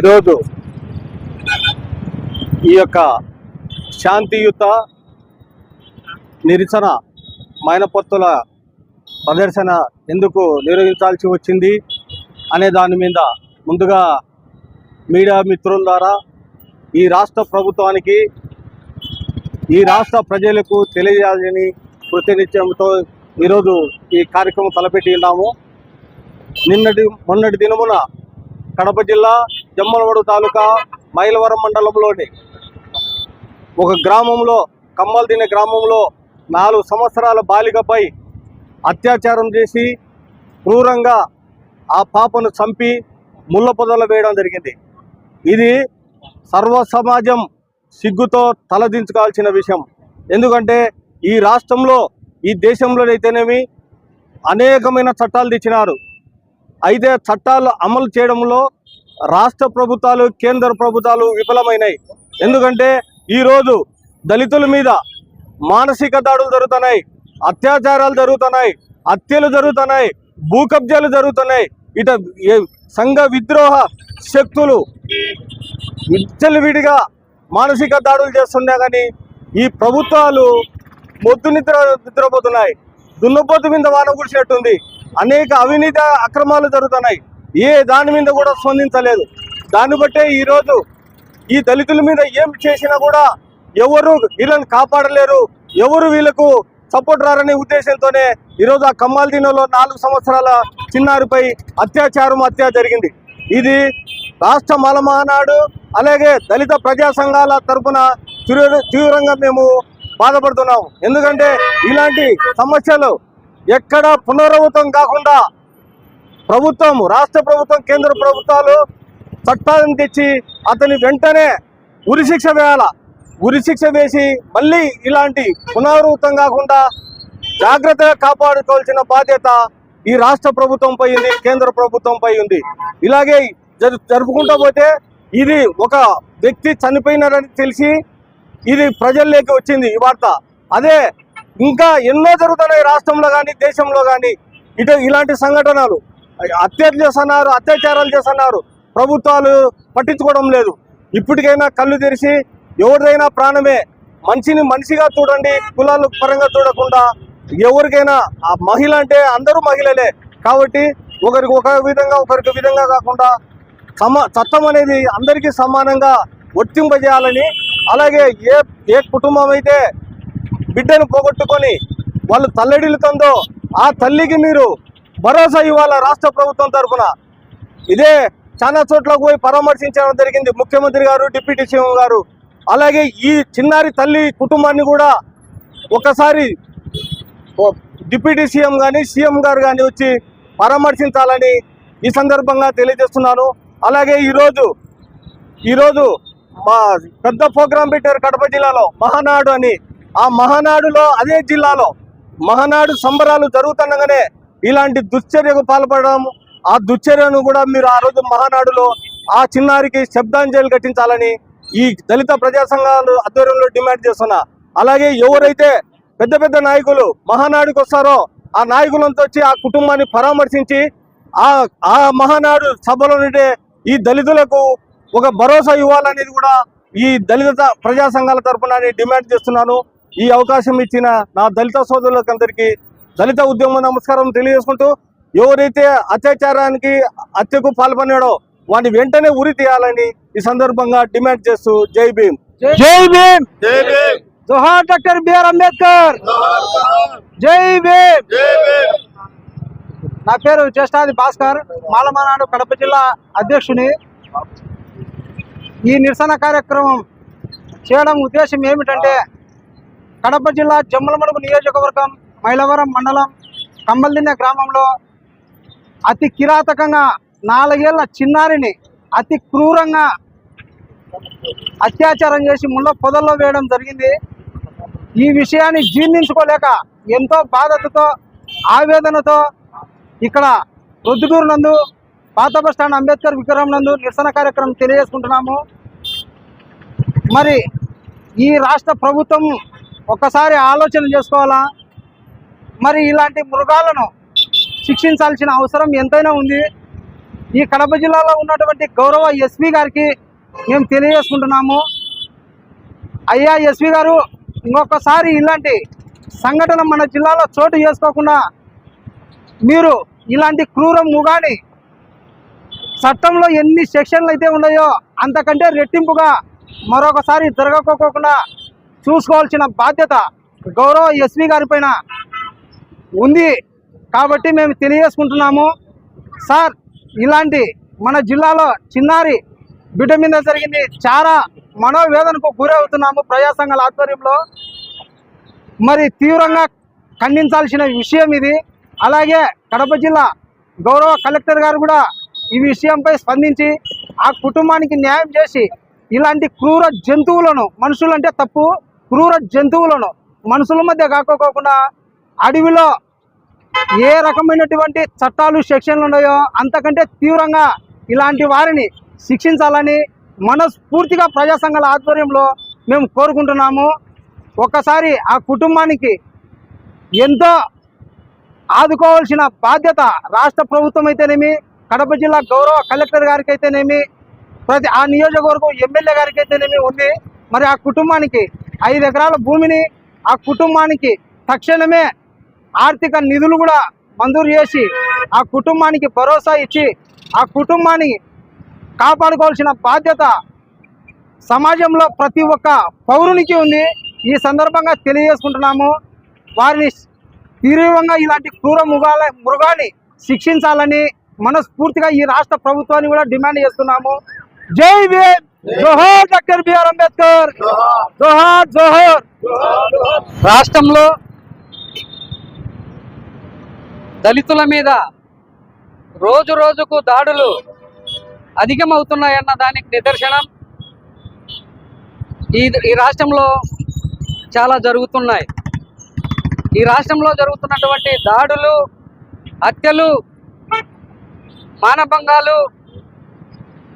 ఈరోజు ఈ యొక్క శాంతియుత నిరసన మైనపత్తుల ప్రదర్శన ఎందుకు నిర్వహించాల్సి వచ్చింది అనే దాని మీద ముందుగా మీడియా మిత్రుల ద్వారా ఈ రాష్ట్ర ప్రభుత్వానికి ఈ రాష్ట్ర ప్రజలకు తెలియజేయాలని కృతనిశ్చయంతో ఈరోజు ఈ కార్యక్రమం తలపెట్టి ఉన్నాము. నిన్నటి మొన్నటి దినమున కడప జిల్లా జమ్మలవాడు తాలూకా మైలవరం మండలంలోని ఒక గ్రామంలో కమ్మల్దిన గ్రామంలో నాలుగు సంవత్సరాల బాలికపై అత్యాచారం చేసి క్రూరంగా ఆ పాపను చంపి ముళ్ళ పొదలు వేయడం జరిగింది. ఇది సర్వ సమాజం సిగ్గుతో తలదించుకోవాల్సిన విషయం. ఎందుకంటే ఈ రాష్ట్రంలో ఈ దేశంలోనైతేనేమి అనేకమైన చట్టాలు తెచ్చినారు. అయితే చట్టాలు అమలు చేయడంలో రాష్ట్ర ప్రభుత్వాలు కేంద్ర ప్రభుత్వాలు విఫలమైనాయి. ఎందుకంటే ఈరోజు దళితుల మీద మానసిక దాడులు జరుగుతున్నాయి అత్యాచారాలు జరుగుతున్నాయి హత్యలు జరుగుతున్నాయి భూ కబ్జాలు జరుగుతున్నాయి. ఇట సంఘ విద్రోహ శక్తులు విచ్చలవిడిగా మానసిక దాడులు చేస్తున్నా కానీ ఈ ప్రభుత్వాలు మొద్దు నిద్ర నిద్రపోతున్నాయి. దున్నపోతు మీద వాన కురిసినట్టుంది అనేక అవినీతి అక్రమాలు జరుగుతున్నాయి. ఏ దాని మీద కూడా స్పందించలేదు. దాన్ని బట్టే ఈరోజు ఈ దళితుల మీద ఏం చేసినా కూడా ఎవరు వీళ్ళని కాపాడలేరు ఎవరు వీళ్ళకు సపోర్ట్ రారనే ఉద్దేశంతోనే ఈరోజు ఆ కమ్మాల్ దినంలో నాలుగు సంవత్సరాల చిన్నారిపై అత్యాచారం హత్య జరిగింది. ఇది రాష్ట్ర మలమానాడు అలాగే దళిత ప్రజా సంఘాల తరపున తీవ్రంగా మేము బాధపడుతున్నాం ఎందుకంటే ఇలాంటి సమస్యలు ఎక్కడ పునరావృతం కాకుండా ప్రభుత్వం రాష్ట్ర ప్రభుత్వం కేంద్ర ప్రభుత్వాలు చట్టాలను తెచ్చి అతని వెంటనే ఉరిశిక్ష వేయాల? ఉరిశిక్ష వేసి మళ్ళీ ఇలాంటి పునరావృతం కాకుండా జాగ్రత్తగా కాపాడుకోవాల్సిన బాధ్యత ఈ రాష్ట్ర ప్రభుత్వంపై ఉంది కేంద్ర ప్రభుత్వంపై ఉంది. ఇలాగే జరు జరుపుకుంటూ పోతే ఇది ఒక వ్యక్తి చనిపోయినారని తెలిసి ఇది ప్రజల్లోకి వచ్చింది ఈ వార్త. అదే ఇంకా ఎన్నో జరుగుతున్నాయి రాష్ట్రంలో కానీ దేశంలో కానీ ఇటు ఇలాంటి సంఘటనలు. హత్యలు చేస్తున్నారు అత్యాచారాలు చేస్తున్నారు. ప్రభుత్వాలు పట్టించుకోవడం లేదు. ఇప్పటికైనా కళ్ళు తెరిచి ఎవరిదైనా ప్రాణమే మనిషిని మనిషిగా చూడండి కులాల పరంగా చూడకుండా ఎవరికైనా ఆ మహిళ అంటే అందరూ మహిళలే. కాబట్టి ఒకరికి ఒక విధంగా ఒకరికి విధంగా కాకుండా సమా చట్టం అనేది అందరికీ సమానంగా వర్తింపజేయాలని అలాగే ఏ ఏ కుటుంబం అయితే బిడ్డను పోగొట్టుకొని వాళ్ళు తల్లడిల్లుతుందో ఆ తల్లికి మీరు భరోసా ఇవాళ రాష్ట్ర ప్రభుత్వం తరఫున ఇదే చాలా చోట్లకు పోయి పరామర్శించడం జరిగింది ముఖ్యమంత్రి గారు డిప్యూటీ సీఎం గారు. అలాగే ఈ చిన్నారి తల్లి కుటుంబాన్ని కూడా ఒకసారి డిప్యూటీ సీఎం కానీ సీఎం గారు కానీ వచ్చి పరామర్శించాలని ఈ సందర్భంగా తెలియజేస్తున్నాను. అలాగే ఈరోజు ఈరోజు మా పెద్ద ప్రోగ్రాం పెట్టారు కడప జిల్లాలో మహానాడు అని. ఆ మహానాడులో అదే జిల్లాలో మహానాడు సంబరాలు జరుగుతుండగానే ఇలాంటి దుశ్చర్యకు పాల్పడడం ఆ దుశ్చర్యను కూడా మీరు ఆ రోజు మహానాడులో ఆ చిన్నారికి శబ్దాంజలి ఘటించాలని ఈ దళిత ప్రజా సంఘాలు ఆధ్వర్యంలో డిమాండ్ చేస్తున్నా. అలాగే ఎవరైతే పెద్ద పెద్ద నాయకులు మహానాడుకు వస్తారో ఆ నాయకులంతా వచ్చి ఆ కుటుంబాన్ని పరామర్శించి ఆ ఆ మహానాడు సభలో నుండే ఈ దళితులకు ఒక భరోసా ఇవ్వాలనేది కూడా ఈ దళిత ప్రజా సంఘాల నేను డిమాండ్ చేస్తున్నాను. ఈ అవకాశం ఇచ్చిన నా దళిత సోదరులకందరికీ దళిత ఉద్యమ నమస్కారం తెలియజేసుకుంటూ ఎవరైతే అత్యాచారానికి హత్యకు పాల్పడినాడో వాడిని వెంటనే ఉరి తీయాలని ఈ సందర్భంగా డిమాండ్ చేస్తూ జై భీమ్. జై భీమ్! జై భీమ్! జోహార్ డాక్టర్ బిఆర్ అంబేద్కర్! జై భీమ్! నా పేరు చేష్టాది భాస్కర్ మాలమనాడు కడప జిల్లా అధ్యక్షుని. ఈ నిరసన కార్యక్రమం చేయడం ఉద్దేశం ఏమిటంటే కడప జిల్లా జమ్మలమడుగు నియోజకవర్గం మైలవరం మండలం కంబల్దిన్నె గ్రామంలో అతి కిరాతకంగా నాలుగేళ్ళ చిన్నారిని అతి క్రూరంగా అత్యాచారం చేసి ముళ్ళ పొదల్లో వేయడం జరిగింది. ఈ విషయాన్ని జీర్ణించుకోలేక ఎంతో బాధతో ఆవేదనతో ఇక్కడ రొద్దుగూరు నందు పాత బస్టాండ్ స్టాండ్ అంబేద్కర్ విగ్రహం నందు నిరసన కార్యక్రమం తెలియజేసుకుంటున్నాము. మరి ఈ రాష్ట్ర ప్రభుత్వం ఒక్కసారి ఆలోచన చేసుకోవాలా? మరి ఇలాంటి మృగాలను శిక్షించాల్సిన అవసరం ఎంతైనా ఉంది. ఈ కడప జిల్లాలో ఉన్నటువంటి గౌరవ ఎస్పీ గారికి మేము తెలియజేసుకుంటున్నాము. అయ్యా ఎస్పీ గారు ఇంకొకసారి ఇలాంటి సంఘటన మన జిల్లాలో చోటు చేసుకోకుండా మీరు ఇలాంటి క్రూర ముగాని చట్టంలో ఎన్ని సెక్షన్లు అయితే ఉన్నాయో అంతకంటే రెట్టింపుగా మరొకసారి జరగకోకుండా చూసుకోవాల్సిన బాధ్యత గౌరవ ఎస్వి గారి పైన ఉంది కాబట్టి మేము తెలియజేసుకుంటున్నాము. సార్ ఇలాంటి మన జిల్లాలో చిన్నారి బిడ్డ మీద జరిగింది చాలా మనోవేదనకు గురవుతున్నాము ప్రజాసంఘాల ఆధ్వర్యంలో. మరి తీవ్రంగా ఖండించాల్సిన విషయం ఇది. అలాగే కడప జిల్లా గౌరవ కలెక్టర్ గారు కూడా ఈ విషయంపై స్పందించి ఆ కుటుంబానికి న్యాయం చేసి ఇలాంటి క్రూర జంతువులను మనుషులంటే తప్పు క్రూర జంతువులను మనుషుల మధ్య కాకోకుండా అడవిలో ఏ రకమైనటువంటి చట్టాలు సెక్షన్లు ఉన్నాయో అంతకంటే తీవ్రంగా ఇలాంటి వారిని శిక్షించాలని మనస్ఫూర్తిగా ప్రజా సంఘాల ఆధ్వర్యంలో మేము కోరుకుంటున్నాము. ఒక్కసారి ఆ కుటుంబానికి ఎంతో ఆదుకోవాల్సిన బాధ్యత రాష్ట్ర ప్రభుత్వం అయితేనేమి కడప జిల్లా గౌరవ కలెక్టర్ గారికి అయితేనేమి ప్రతి ఆ నియోజకవర్గం ఎమ్మెల్యే గారికి అయితేనేమి ఉంది. మరి ఆ కుటుంబానికి ఐదు ఎకరాల భూమిని ఆ కుటుంబానికి తక్షణమే ఆర్థిక నిధులు కూడా మంజూరు చేసి ఆ కుటుంబానికి భరోసా ఇచ్చి ఆ కుటుంబాన్ని కాపాడుకోవాల్సిన బాధ్యత సమాజంలో ప్రతి ఒక్క పౌరునికి ఉంది. ఈ సందర్భంగా తెలియజేసుకుంటున్నాము. వారిని తీవ్రంగా ఇలాంటి క్రూర మృగాల మృగాన్ని శిక్షించాలని మనస్ఫూర్తిగా ఈ రాష్ట్ర ప్రభుత్వాన్ని కూడా డిమాండ్ చేస్తున్నాము. జై భీమ్! జోహార్ డాక్టర్ బిఆర్ అంబేద్కర్! జోహార్ జోహార్! రాష్ట్రంలో దళితుల మీద రోజు రోజుకు దాడులు అధికమవుతున్నాయన్న దానికి నిదర్శనం ఈ ఈ రాష్ట్రంలో చాలా జరుగుతున్నాయి. ఈ రాష్ట్రంలో జరుగుతున్నటువంటి దాడులు హత్యలు మానభంగాలు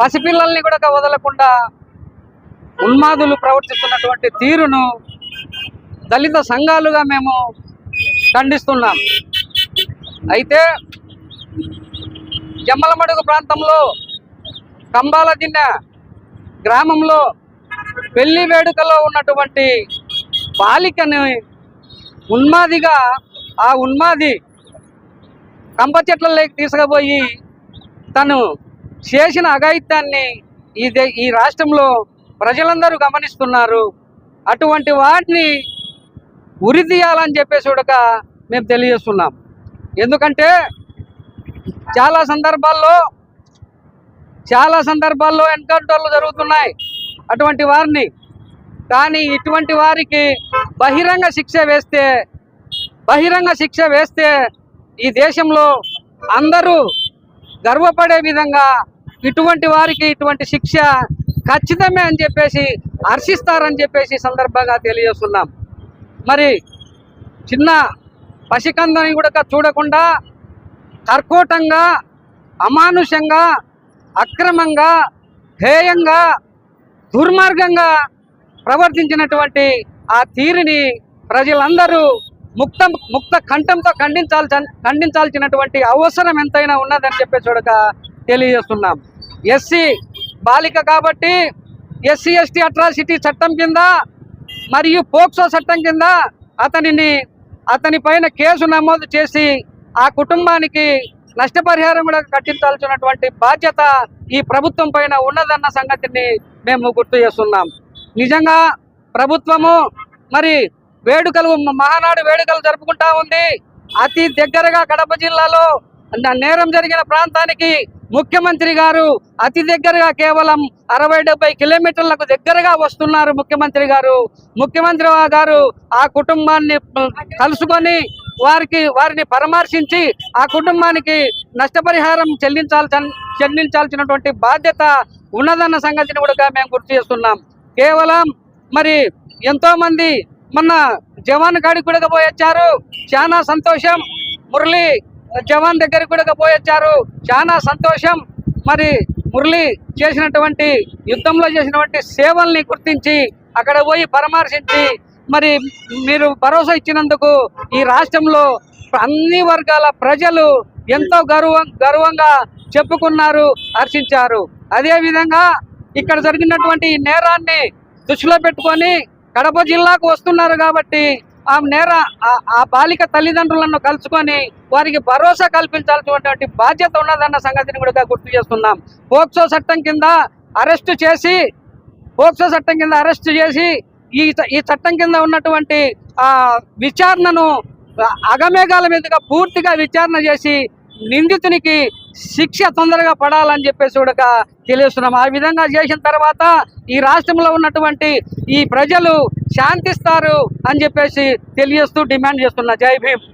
పసిపిల్లల్ని కూడా వదలకుండా ఉన్మాదులు ప్రవర్తిస్తున్నటువంటి తీరును దళిత సంఘాలుగా మేము ఖండిస్తున్నాం. అయితే జమ్మలమడుగు ప్రాంతంలో కంబాల దిన్న గ్రామంలో పెళ్ళి వేడుకలో ఉన్నటువంటి బాలికని ఉన్మాదిగా ఆ ఉన్మాది కంప చెట్లలోకి తీసుకుపోయి తను చేసిన అఘాయిత్యాన్ని ఈ దే ఈ రాష్ట్రంలో ప్రజలందరూ గమనిస్తున్నారు. అటువంటి వాటిని ఉరి తీయాలని చెప్పేసి కూడా మేము తెలియజేస్తున్నాం. ఎందుకంటే చాలా సందర్భాల్లో చాలా సందర్భాల్లో ఎన్కౌంటర్లు జరుగుతున్నాయి అటువంటి వారిని. కానీ ఇటువంటి వారికి బహిరంగ శిక్ష వేస్తే బహిరంగ శిక్ష వేస్తే ఈ దేశంలో అందరూ గర్వపడే విధంగా ఇటువంటి వారికి ఇటువంటి శిక్ష ఖచ్చితమే అని చెప్పేసి హర్షిస్తారని చెప్పేసి సందర్భంగా తెలియజేస్తున్నాం. మరి చిన్న పసికందని కూడా చూడకుండా కర్కోటంగా అమానుషంగా అక్రమంగా హేయంగా దుర్మార్గంగా ప్రవర్తించినటువంటి ఆ తీరుని ప్రజలందరూ ముక్త ముక్త కంఠంతో ఖండించాల్సి ఖండించాల్సినటువంటి అవసరం ఎంతైనా ఉన్నదని చెప్పి చూడక తెలియజేస్తున్నాం. ఎస్సీ బాలిక కాబట్టి ఎస్సీ ఎస్టీ అట్రాసిటీ చట్టం కింద మరియు పోక్సో చట్టం కింద అతనిని అతని పైన కేసు నమోదు చేసి ఆ కుటుంబానికి నష్టపరిహారం కూడా కట్టించాల్సినటువంటి బాధ్యత ఈ ప్రభుత్వం పైన ఉన్నదన్న సంగతిని మేము గుర్తు చేస్తున్నాం. నిజంగా ప్రభుత్వము మరి వేడుకలు మహానాడు వేడుకలు జరుపుకుంటా ఉంది. అతి దగ్గరగా కడప జిల్లాలో నేరం జరిగిన ప్రాంతానికి ముఖ్యమంత్రి గారు అతి దగ్గరగా కేవలం అరవై డెబ్బై కిలోమీటర్లకు దగ్గరగా వస్తున్నారు ముఖ్యమంత్రి గారు. ముఖ్యమంత్రి గారు ఆ కుటుంబాన్ని కలుసుకొని వారికి వారిని పరామర్శించి ఆ కుటుంబానికి నష్టపరిహారం చెల్లించాల్సిన చెల్లించాల్సినటువంటి బాధ్యత ఉన్నదన్న సంగతిని కూడా మేము గుర్తు చేస్తున్నాం. కేవలం మరి ఎంతోమంది మొన్న జవాన్ కాడికి కూడా పోయి వచ్చారు. చాలా సంతోషం. మురళి జవాన్ దగ్గరికి కూడా పోయొచ్చారు. చాలా సంతోషం. మరి మురళి చేసినటువంటి యుద్ధంలో చేసినటువంటి సేవల్ని గుర్తించి అక్కడ పోయి పరామర్శించి మరి మీరు భరోసా ఇచ్చినందుకు ఈ రాష్ట్రంలో అన్ని వర్గాల ప్రజలు ఎంతో గర్వం గర్వంగా చెప్పుకున్నారు హర్షించారు. అదేవిధంగా ఇక్కడ జరిగినటువంటి ఈ నేరాన్ని దృష్టిలో పెట్టుకొని కడప జిల్లాకు వస్తున్నారు కాబట్టి ఆ నేర ఆ- ఆ బాలిక తల్లిదండ్రులను కలుసుకొని వారికి భరోసా కల్పించాల్సినటువంటి బాధ్యత ఉన్నదన్న సంగతిని కూడా గుర్తు చేస్తున్నాం. పోక్సో చట్టం కింద అరెస్ట్ చేసి పోక్సో చట్టం కింద అరెస్ట్ చేసి ఈ ఈ చట్టం కింద ఉన్నటువంటి విచారణను అగమేఘాల మీదుగా పూర్తిగా విచారణ చేసి నిందితునికి శిక్ష తొందరగా పడాలని చెప్పేసి కూడా తెలియస్తున్నాం ఆ విధంగా చేసిన తర్వాత ఈ రాష్ట్రంలో ఉన్నటువంటి ఈ ప్రజలు శాంతిస్తారు అని చెప్పేసి తెలియజేస్తూ డిమాండ్ చేస్తున్నా. జై భీమ్.